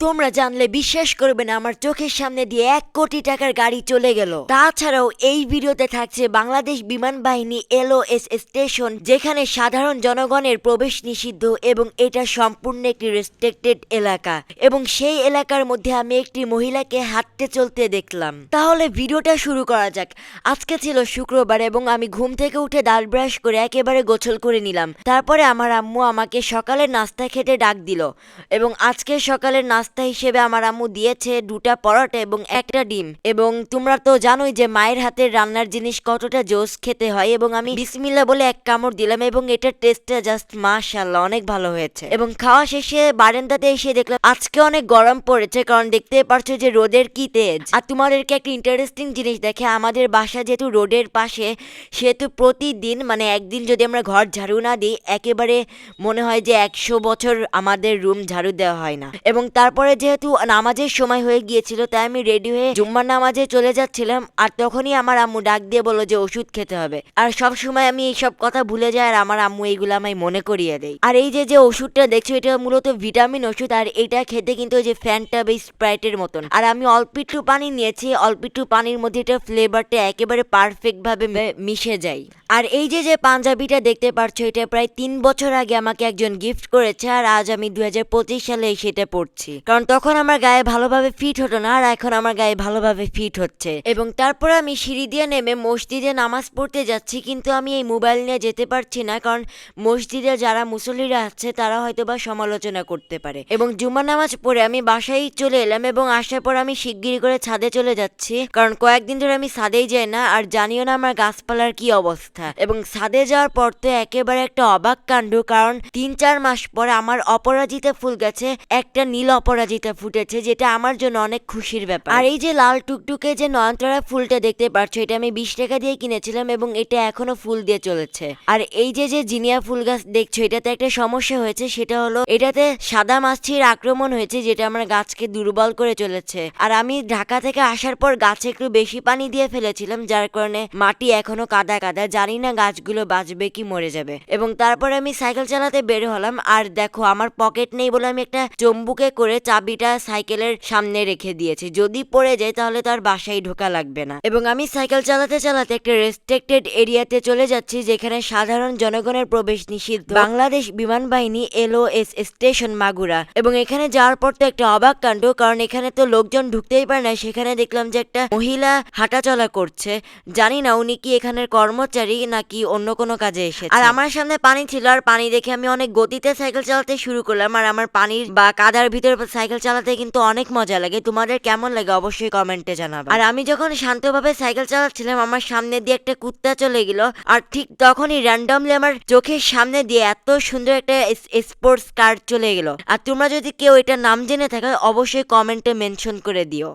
তোমরা জানলে বিশ্বাস করবে না, আমার চোখের সামনে দিয়ে এক কোটি টাকার গাড়ি চলে গেল। তাছাড়াও এই ভিডিওতে থাকছে বাংলাদেশ বিমান বাহিনী এলওএস স্টেশন, যেখানে সাধারণ জনগণের প্রবেশ নিষিদ্ধ এবং এটা সম্পূর্ণ একটি রেস্ট্রিক্টেড এলাকা। এবং সেই এলাকার মধ্যে আমি একটি মহিলাকে হাঁটতে চলতে দেখলাম। তাহলে ভিডিওটা শুরু করা যাক। আজকে ছিল শুক্রবার এবং আমি ঘুম থেকে উঠে দাঁত ব্রাশ করে একেবারে গোছল করে নিলাম। তারপরে আমার আম্মু আমাকে সকালের নাস্তা খেতে ডাক দিল এবং আজকে সকালের নাস্তা হিসেবে আমার আম্মু দিয়েছে দুটা পরোটা এবং একটা ডিম। এবং তোমরা তো জানোই যে মায়ের হাতের রান্নার জিনিস কতটা জোস খেতে হয় এবং আমি বিসমিল্লা বলে এক কামড় দিলাম এবং এটার টেস্টটা জাস্ট মাশাল্লাহ অনেক ভালো হয়েছে। এবং খাওয়া শেষে বারান্দাতে এসে দেখলাম, আজকে অনেক গরম পড়েছে কারণ দেখতে পারছ যে রোদের কি তেজ। আর তোমাদেরকে একটা ইন্টারেস্টিং জিনিস দেখে, আমাদের বাসা যেহেতু রোডের পাশে, সেহেতু প্রতিদিন মানে একদিন যদি আমরা ঘর ঝাড়ু না দিই, একেবারে মনে হয় যে একশো বছর আমাদের রুম ঝাড়ু দেওয়া হয় না। এবং তারপরে যেহেতু নামাজের সময় হয়ে গিয়েছিল, তাই আমি রেডি হয়ে জুম্মার নামাজে চলে যাচ্ছিলাম। আর তখনই আমার আম্মু ডাক দিয়ে বলল যে, ওষুধ খেতে হবে। আর সব সময় আমি এইসব কথা ভুলে যাই আর আমার আম্মু এইগুলো আমায় মনে করিয়ে দেয়। আর এই যে যে ওষুধটা দেখছ, এটা মূলত ভিটামিন ওষুধ। আর এটা খেতে কিন্তু যে ফ্যানটা বা স্প্রাইটের মতন। আর আমি অল্প একটু পানি নিয়েছি। অল্প একটু পানির মধ্যে এটা ফ্লেভারটা একেবারে পারফেক্ট ভাবে মিশে যায়। আর এই যে যে পাঞ্জাবিটা দেখতে পারছ, এটা প্রায় তিন বছর আগে আমাকে একজন গিফট করেছে আর আজ আমি দুই হাজার পঁচিশ সালে সেটা পড়ছি। কারণ তখন আমার গায়ে ভালোভাবে ফিট হতো না আর এখন আমার গায়ে ভালোভাবে ফিট হচ্ছে। এবং তারপর আমি সিঁড়ি দিয়ে নেমে মসজিদে নামাজ পড়তে যাচ্ছি, কিন্তু আমি এই মোবাইল নিয়ে যেতে পারছি না কারণ মসজিদে যারা মুসল্লিরা আছে, তারা হয়তো বা সমালোচনা করতে পারে। এবং জুম্মা নামাজ পড়ে আমি বাসায় চলে এলাম এবং আসার পর আমি শিগগিরি করে ছাদে চলে যাচ্ছি। কারণ কয়েকদিন ধরে আমি ছাদেই যাই না, আর জানিও না আমার গাছপালার কি অবস্থা। এবং ছাদে যাওয়ার পর তো একেবারে একটা অবাক কাণ্ড, কারণ তিন চার মাস পরে আমার অপরাজিতা ফুল গাছে একটা নীল অপরাজিতা ফুটেছে, যেটা আমার জন্য অনেক খুশির ব্যাপার। আর এই যে লাল টুকটুকে যে নয়নতারা ফুলটা দেখতে পাচ্ছ এটা আমি বিশ টাকা দিয়ে কিনেছিলাম এবং এটা এখনও ফুল দিয়ে চলেছে। আর এই যে যে জিনিয়া ফুল গাছ দেখছ, এটাতে একটা সমস্যা হয়েছে, সেটা হলো এটাতে সাদা মাছির আক্রমণ হয়েছে, যেটা আমার গাছকে দুর্বল করে চলেছে। আর আমি ঢাকা থেকে আসার পর গাছে একটু বেশি পানি দিয়ে ফেলেছিলাম, যার কারণে মাটি এখনও কাদা কাদা জানি না গাছগুলো বাঁচবে কি মরে যাবে। এবং তারপরে আমি সাইকেল চালাতে বের হলাম, আর দেখো আমার পকেট নেই বলে আমি একটা চম্বুকে করে চাবিটা সাইকেলের সামনে রেখে দিয়েছি। যদি পড়ে যায় তাহলে তার বাসায় ঢোকা লাগবে না। এবং আমি সাইকেল চালাতে চালাতে একটা রেস্ট্রিক্টেড এরিয়াতে চলে যাচ্ছি, যেখানে সাধারণ জনগণের প্রবেশ নিষিদ্ধ। বাংলাদেশ বিমান বাহিনী এলওএস স্টেশন মাগুরা। এবং এখানে যাওয়ার পর তো একটা অবাক কাণ্ড, কারণ এখানে তো লোকজন ঢুকতেই পারে না। সেখানে দেখলাম যে একটা মহিলা হাঁটাচলা করছে। জানি না উনি কি এখানের কর্মচারী নাকি অন্য কোনো কাজে এসেছে। আর আমার সামনে পানি ছিল আর পানি দেখে আমি অনেক গতিতে সাইকেল চালাতে শুরু করলাম। আর আমার পানির বা কাদার ভিতর সাইকেল চালাতে কিন্তু অনেক মজা লাগে। তোমাদের কেমন লাগে অবশ্যই কমেন্টে জানাবে। আর আমি যখন শান্তভাবে সাইকেল চালাচ্ছিলাম, আমার সামনে দিয়ে একটা কুত্তা চলে গেল। আর ঠিক তখনই র্যান্ডমলি আমার চোখের সামনে দিয়ে এত সুন্দর একটা স্পোর্টস কার চলে গেল। আর তোমরা যদি কেউ এটা নাম জেনে থাকো, অবশ্যই কমেন্টে মেনশন করে দিও।